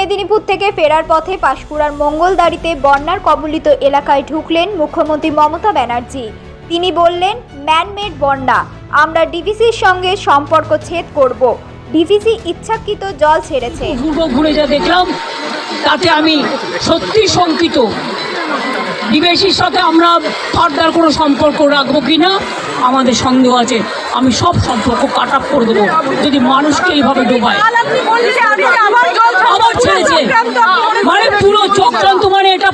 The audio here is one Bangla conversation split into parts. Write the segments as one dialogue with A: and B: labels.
A: মেদিনীপুর থেকে ফেরার পথে পাশকুড়ার মঙ্গলদারিতে বন্যার কবলিত এলাকায় ঢুকলেন মুখ্যমন্ত্রী মমতা ব্যানার্জি। তিনি বললেন ম্যানমেড বন্যা আমরা ডিভিসির সঙ্গে সম্পর্ক ছেদ করব। ডিভিসি ইচ্ছাকৃত জল ছেড়েছে।
B: ঘুরবো ঘুরে যা দেখলাম তাতে আমি সত্যি শঙ্কিত। ডিবেশির সাথে আমরা ফার্দার কোনো সম্পর্ক রাখব কি না আমাদের সন্দেহ আছে। আমি সব সম্পর্ক কাট আপ করে দেবো যদি মানুষকে এইভাবে ডোবায় আবার ছেড়েছে মানে পুরো চক্রান্ত মানে এটা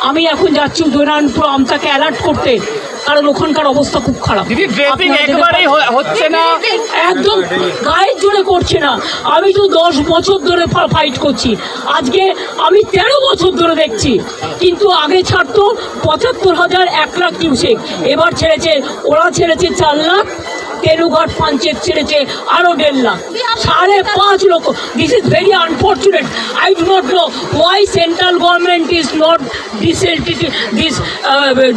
B: আমি এখন যাচ্ছি উদয়নারায়ণপুর আমতাকে অ্যালার্ট করতে। কারণ ওখানকার অবস্থা খুব খারাপ।
C: হচ্ছে না।
B: একদম গায়ের জোরে করছে না। আমি তো দশ বছর ধরে ফাইট করছি। আজকে আমি তেরো বছর ধরে দেখছি। কিন্তু আগে ছাড়তো পঁচাত্তর হাজার এক লাখ কিউসেক এবার ছেড়েছে ওরা ছেড়েছে চার লাখ তেলুঘাট পঞ্চায়েত ছেড়েছে আরও দেড় লাখ। সাড়ে পাঁচ লক্ষ। This is very unfortunate I do not know why central government is not this this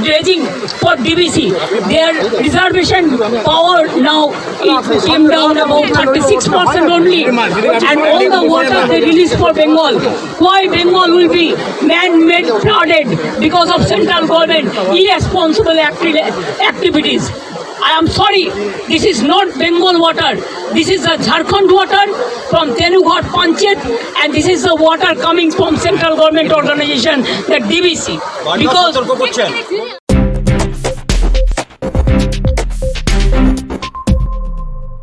B: dredging for DBC their reservation power now came down about thirty six percent only and Bengal why Bengal will be man made frauded because of central government irresponsible activities I am sorry, this is not Bengal water. This is the Jharkhand water from Tenughat Panchet and this is the water coming from central government organization, the DBC. Because